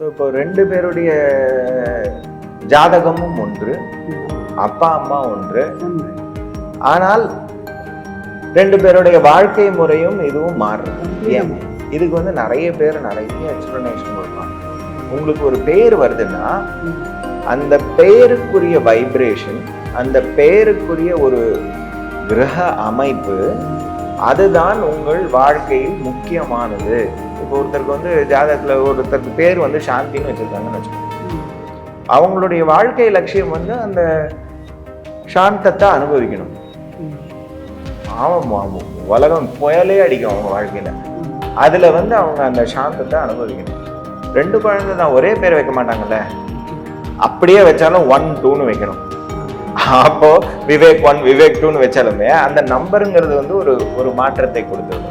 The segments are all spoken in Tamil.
ஸோ இப்போ ரெண்டு பேருடைய ஜாதகமும் ஒன்று அப்பா அம்மா ஒன்று. ஆனால் ரெண்டு பேருடைய வாழ்க்கை முறையும் இதுவும் மாறுறது ஏன்? இதுக்கு வந்து நிறைய பேர் நிறைய எக்ஸ்பிளனேஷன் கொடுப்பாங்க. உங்களுக்கு ஒரு பேர் வருதுன்னா அந்த பெயருக்குரிய வைப்ரேஷன் அந்த பெயருக்குரிய ஒரு கிரக அமைப்பு அதுதான் உங்கள் வாழ்க்கையில் முக்கியமானது. இப்போ ஒருத்தருக்கு வந்து ஜாதகத்துல ஒருத்தருக்கு பேர் வந்து சாந்தின்னு வச்சிருக்காங்கன்னு வச்சுக்கோங்க. அவங்களுடைய வாழ்க்கை லட்சியம் வந்து அந்த சாந்தத்தை அனுபவிக்கணும். ஆமாம் ஆமாம். உலகம் புயலே அடிக்கும் அவங்க வாழ்க்கையில. அதுல வந்து அவங்க அந்த சாந்தத்தை அனுபவிக்கணும். ரெண்டு குழந்தை தான் ஒரே பேர் வைக்க மாட்டாங்கல்ல? அப்படியே வச்சாலும் ஒன் டூன்னு வைக்கணும். அப்போ விவேக் ஒன் விவேக் டூன்னு வச்சாலுமே அந்த நம்பருங்கிறது வந்து ஒரு ஒரு மாற்றத்தை கொடுத்துடும்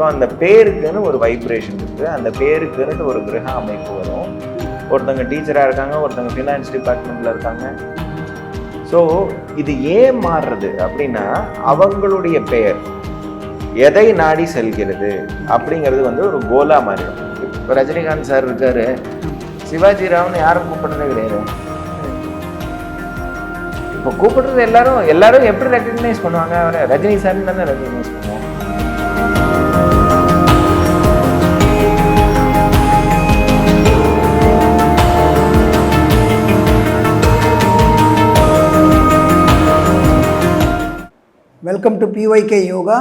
ஸோ அந்த பேருக்குன்னு ஒரு வைப்ரேஷன் இருக்குது அந்த பேருக்குன்னு ஒரு கிரக அமைப்பு வரும். ஒருத்தங்க டீச்சராக இருக்காங்க ஒருத்தங்க ஃபினான்ஸ் டிபார்ட்மெண்ட்டில் இருக்காங்க. ஸோ இது ஏன் மாறுறது அப்படின்னா அவங்களுடைய பெயர் எதை நாடி செல்கிறது அப்படிங்கிறது வந்து ஒரு கோலா மாறிடும். இப்போ ரஜினிகாந்த் சார் இருக்காரு. சிவாஜி ராவ்னு யாரும் கூப்பிடுறதே கிடையாது. இப்போ கூப்பிடுறது எல்லாரும் எல்லாரும் எப்படி ரெக்கக்னைஸ் பண்ணுவாங்க? அவரை ரஜினி சார் தானே ரெக்கக்னைஸ் பண்ணுவோம் welcome to BYK yoga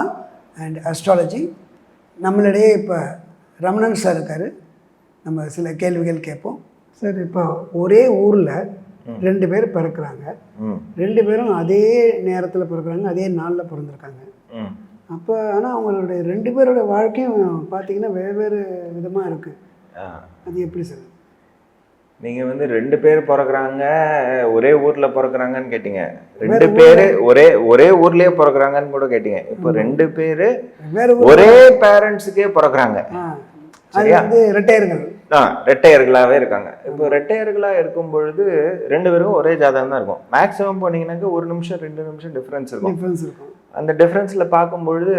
and astrology நம்மளிடையே இப்போ ரமணன் சார் இருக்கார். நம்ம சில கேள்விகள் கேட்போம். சார் இப்போ ஒரே ஊரில் ரெண்டு பேர் பிறக்கிறாங்க. ரெண்டு பேரும் அதே நேரத்தில் பிறக்கிறாங்க அதே நாளில் பிறந்திருக்காங்க. அப்போ ஆனால் அவங்களுடைய ரெண்டு பேரோட வாழ்க்கையும் பார்த்தீங்கன்னா வெவ்வேறு விதமாக இருக்குது அது எப்படி சார் நீங்க வந்து ரெண்டு பேர் பிறக்குறாங்க ஒரே ஊர்ல பிறக்குறாங்கன்னு கேட்டீங்க. ரெண்டு பேரு ஒரே ஒரே ஊர்லயே பிறக்குறாங்கன்னு கூட கேட்டீங்க. இப்போ ரெண்டு பேரு ஒரே பேரண்ட்ஸுக்கே பிறக்குறாங்க. வந்து ரெட்டையர்கள். ஆ ரெட்டையர்களாவே இருக்காங்க. இப்போ ரெட்டையர்களா இருக்கும் பொழுது ரெண்டு பேரும் ஒரே ஜாதகம் தான் இருக்கும். மேக்ஸிமம் போனீங்கன்னாக்க ஒரு நிமிஷம் ரெண்டு நிமிஷம் டிஃபரன்ஸ் இருக்கும். டிஃப்ரென்ஸ் இருக்கும். அந்த டிஃபரன்ஸ்ல பார்க்கும் பொழுது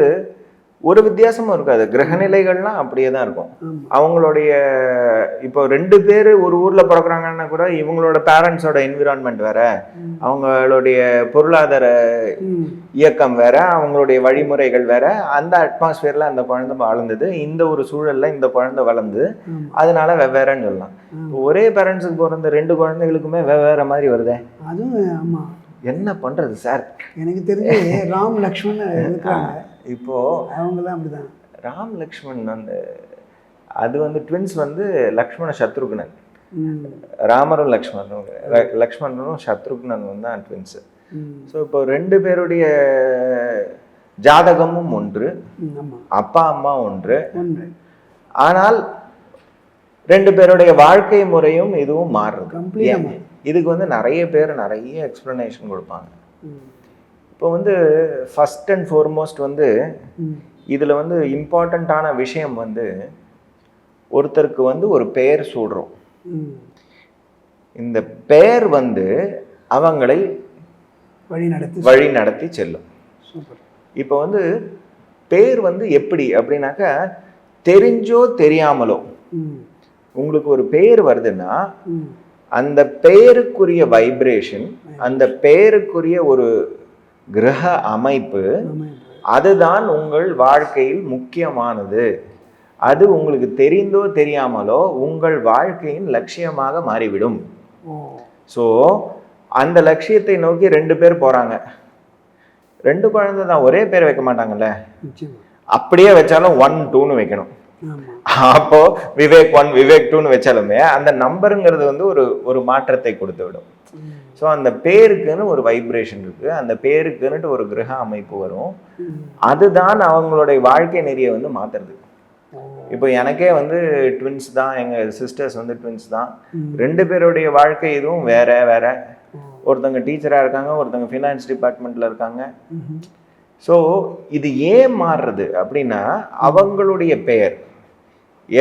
ஒரு வித்தியாசமும் இருக்காது கிரகநிலைகள்லாம் அப்படியே தான் இருக்கும். அவங்களுடைய இப்போ ரெண்டு பேர் ஒரு ஊர்ல பிறக்குறாங்கன்னா கூட இவங்களோட பேரண்ட்ஸோட என்விரான்மெண்ட் வேற. அவங்களுடைய பொருளாதார இயக்கம் வேற. அவங்களுடைய வழிமுறைகள் வேற. அந்த அட்மாஸ்பியர்ல அந்த குழந்தை வாழ்ந்தது இந்த ஒரு சூழல்ல இந்த குழந்தை வளர்ந்து அதனால வெவ்வேறன்னு சொல்லலாம். ஒரே பேரண்ட்ஸுக்கு பிறந்த ரெண்டு குழந்தைகளுக்குமே வெவ்வேறு மாதிரி வருதே. அதுவும் ஆமாம் என்ன பண்றது சார்? எனக்கு தெரிஞ்சு ராம் லக்ஷ்மண் இருக்கிறாங்க. இப்போ அவங்களாம் அப்படிதான். ராம் லக்ஷ்மண் வந்து அது வந்து ட்வின்ஸ் வந்து லக்ஷ்மண சத்ருகுணன் ராமரும் லக்ஷ்மணனும் ல- லக்ஷ்மணனும் சத்ருக்னனும் தான் ட்வின்ஸ் ஸோ இப்போ ரெண்டு பேருடைய ஜாதகமும் ஒன்று அப்பா அம்மா ஒன்று. ஆனால் ரெண்டு பேருடைய வாழ்க்கை முறையும் இதுவும் மாறுறது? இதுக்கு வந்து நிறைய பேர் நிறைய எக்ஸ்பிளனேஷன் கொடுப்பாங்க. இப்போ வந்து ஃபர்ஸ்ட் அண்ட் ஃபார்மோஸ்ட் வந்து இதில் வந்து இம்பார்ட்டண்ட்டான விஷயம் வந்து ஒருத்தருக்கு வந்து ஒரு பெயர் சூடுறோம். இந்த பெயர் வந்து அவங்களை வழி நடத்தி வழி நடத்தி செல்லும். இப்போ வந்து பேர் வந்து எப்படி அப்படின்னாக்கா தெரிஞ்சோ தெரியாமலோ உங்களுக்கு ஒரு பேர் வருதுன்னா அந்த பெயருக்குரிய வைப்ரேஷன் அந்த பெயருக்குரிய ஒரு கிரக அமைப்பு அதுதான் உங்கள் வாழ்க்கையில் முக்கியமானது. அது உங்களுக்கு தெரிந்தோ தெரியாமலோ உங்கள் வாழ்க்கையின் லட்சியமாக மாறிவிடும். ஸோ அந்த லட்சியத்தை நோக்கி ரெண்டு பேர் போறாங்க. ரெண்டு குழந்தை தான் ஒரே பேர் வைக்க மாட்டாங்கல்ல? அப்படியே வச்சாலும் ஒன் டூன்னு வைக்கணும். அப்போ விவேக் ஒன் விவேக் டூன்னு வச்சாலுமே அந்த நம்பருங்கிறது வந்து ஒரு ஒரு மாற்றத்தை கொடுத்து விடும் ஸோ அந்த பேருக்குன்னு ஒரு வைப்ரேஷன் இருக்கு. அந்த பேருக்குன்னுட்டு ஒரு கிரக அமைப்பு வரும். அதுதான் அவங்களுடைய வாழ்க்கை நெறியை வந்து மாத்துறது. இப்போ எனக்கே வந்து ட்வின்ஸ் தான். எங்கள் சிஸ்டர்ஸ் வந்து ட்வின்ஸ் தான். ரெண்டு பேருடைய வாழ்க்கை இதுவும் வேற வேற. ஓ. ஒருத்தங்க டீச்சராக இருக்காங்க ஒருத்தங்க ஃபினான்ஸ் டிபார்ட்மெண்ட்டில் இருக்காங்க. ஸோ இது ஏன் மாறுறது அப்படின்னா அவங்களுடைய பெயர்.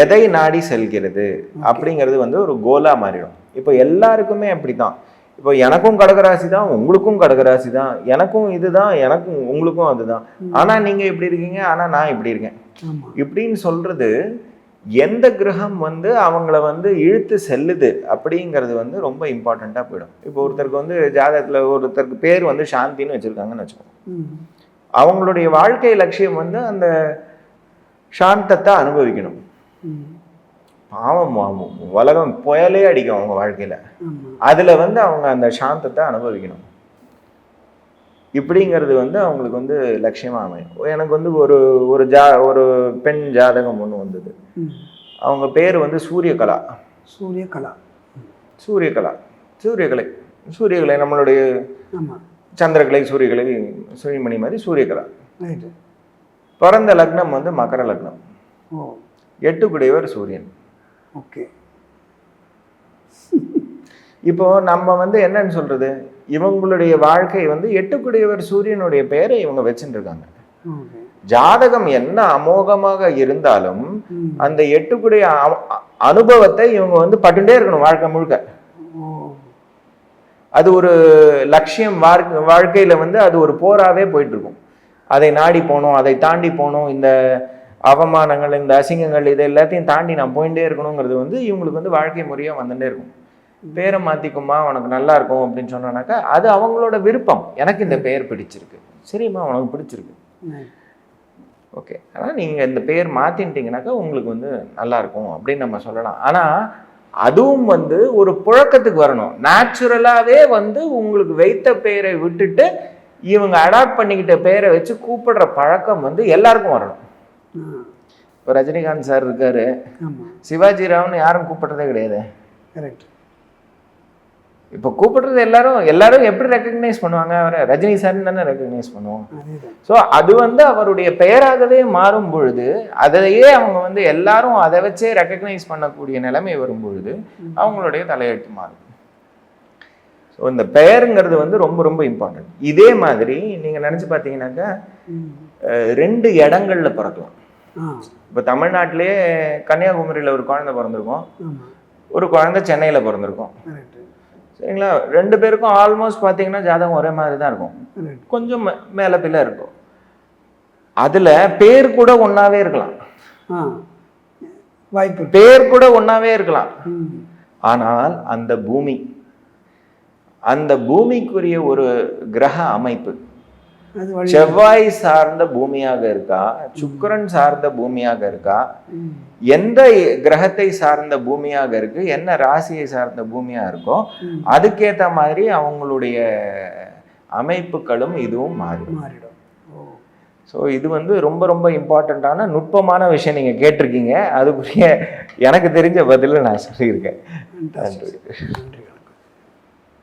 எதை நாடி செல்கிறது அப்படிங்கிறது வந்து ஒரு கோலா மாறிடும். இப்போ எல்லாருக்குமே அப்படிதான் இப்போ எனக்கும் கடகராசி தான் உங்களுக்கும் கடகராசி தான் எனக்கும் இதுதான் எனக்கும் உங்களுக்கும் அதுதான். ஆனா நீங்க இப்படி இருக்கீங்க ஆனா நான் இப்படி இருக்கேன். இப்படின்னு சொல்றது எந்த கிரகம் வந்து அவங்கள வந்து இழுத்து செல்லுது அப்படிங்கிறது வந்து ரொம்ப இம்பார்ட்டண்ட்டாக போயிடும். இப்போ ஒருத்தருக்கு வந்து ஜாதகத்தில் ஒருத்தருக்கு பேர் வந்து சாந்தின்னு வச்சுருக்காங்கன்னு வச்சுக்கோங்க. அவங்களுடைய வாழ்க்கை லட்சியம் வந்து அந்த சாந்தத்தை அனுபவிக்கணும். பாவம். உலகம் புயலே அடிக்கும் அவங்க வாழ்க்கையில். அதில் வந்து அவங்க அந்த சாந்தத்தை அனுபவிக்கணும். இப்படிங்கிறது வந்து அவங்களுக்கு வந்து லட்சியமாக அமையும். எனக்கு வந்து ஒரு ஒரு ஜா ஒரு பெண் ஜாதகம் ஒன்று வந்தது. அவங்க பேர் வந்து சூரியகலா. சூரியகலா. சூரியகலா. சூரியகலை. சூரியகலை நம்மளுடைய சந்திரகலை சூரியகலை சூரியமணி மாதிரி சூரியகலா. பிறந்த லக்னம் வந்து மகர லக்னம். எட்டுக்குடையவர் சூரியன். ஓகே. இப்போ நம்ம வந்து என்னன்னு சொல்றது? இவங்களுடைய வாழ்க்கை வந்து எட்டுக்குடையவர் சூரியனுடைய பெயரை இவங்க ஓகே. ஜாதகம் என்ன அமோகமாக இருந்தாலும் அந்த எட்டுக்குடைய அனுபவத்தை இவங்க வந்து பட்டுட்டே இருக்கணும் வாழ்க்கை முழுக்க. அது ஒரு லட்சியம் வாழ்க்கை வாழ்க்கையில வந்து அது ஒரு போராவே போயிட்டு இருக்கும் அதை நாடி போகணும் அதை தாண்டி போகணும் இந்த அவமானங்கள் இந்த அசிங்கங்கள் இது எல்லாத்தையும் தாண்டி நான் போயிட்டே இருக்கணுங்கிறது வந்து இவங்களுக்கு வந்து வாழ்க்கை முறையா வந்துட்டே இருக்கும். பேரை மாத்திக்குமா உனக்கு நல்லா இருக்கும் அப்படின்னு சொன்னானாக்கா அது அவங்களோட விருப்பம். எனக்கு இந்த பெயர் பிடிச்சிருக்கு. சரிம்மா உனக்கு பிடிச்சிருக்கு. ஓகே. ஆனால் நீங்கள் இந்த பேர் மாற்றிட்டீங்கனாக்கா உங்களுக்கு வந்து நல்லா இருக்கும் அப்படின்னு நம்ம சொல்லலாம். ஆனால் அதுவும் வந்து ஒரு புழக்கத்துக்கு வரணும். நேச்சுரலாகவே வந்து உங்களுக்கு வைத்த பெயரை விட்டுட்டு இவங்க அடாப்ட் பண்ணிக்கிட்ட பெயரை வச்சு கூப்பிடுற பழக்கம் வந்து எல்லாருக்கும் வரணும். இப்போ ரஜினிகாந்த் சார் இருக்காரு. சிவாஜி ராவ்னு யாரும் கூப்பிடுறதே கிடையாது? கரெக்ட். இப்போ கூப்பிடுறது எல்லாரும் எல்லாரும் எப்படி ரெக்கக்னைஸ் பண்ணுவாங்க? அவரை ரஜினி சார்னு தானே ரெக்கக்னைஸ் பண்ணுவோம். ஸோ அது வந்து அவருடைய பெயராகவே மாறும் பொழுது அதையே அவங்க வந்து எல்லாரும் அதை வச்சே ரெக்கக்னைஸ் பண்ணக்கூடிய நிலைமை வரும் பொழுது அவங்களுடைய தலையெழுத்து மாறும். ஸோ இந்த பெயருங்கிறது வந்து ரொம்ப ரொம்ப இம்பார்ட்டன்ட் இதே மாதிரி நீங்கள் நினச்சி பார்த்தீங்கன்னாக்கா ரெண்டு இடங்கள்ல பிறக்கலாம். இப்போ தமிழ்நாட்டிலே கன்னியாகுமரியில் ஒரு குழந்தை பிறந்திருக்கும். ஒரு குழந்தை சென்னையில் பிறந்திருக்கும். சரிங்களா? ரெண்டு பேருக்கும் ஆல்மோஸ்ட் பார்த்தீங்கன்னா ஜாதகம் ஒரே மாதிரி தான் இருக்கும். கொஞ்சம் மேல பிள்ளை இருக்கும். அதுல பேர் கூட ஒண்ணாவே இருக்கலாம். வாய்ப்பு. பேர் கூட ஒண்ணாவே இருக்கலாம். ஆனால் அந்த பூமி அந்த பூமிக்குரிய ஒரு கிரக அமைப்பு செவ்வாய் சார்ந்த பூமியாக இருக்கா? சுக்கிரன் சார்ந்த பூமியாக இருக்கா? எந்த கிரகத்தை சார்ந்த பூமியாக இருக்கு? என்ன ராசியை சார்ந்த பூமியா இருக்கோ. அதுக்கேத்த மாதிரி அவங்களுடைய அமைப்புகளும் இதுவும் மாறிடும். ஓ. ஸோ இது வந்து ரொம்ப ரொம்ப இம்பார்ட்டண்ட்டான நுட்பமான விஷயம் நீங்கள் கேட்டிருக்கீங்க. அதுக்குரிய எனக்கு தெரிஞ்ச பதிலை நான் சொல்லியிருக்கேன். நன்றி.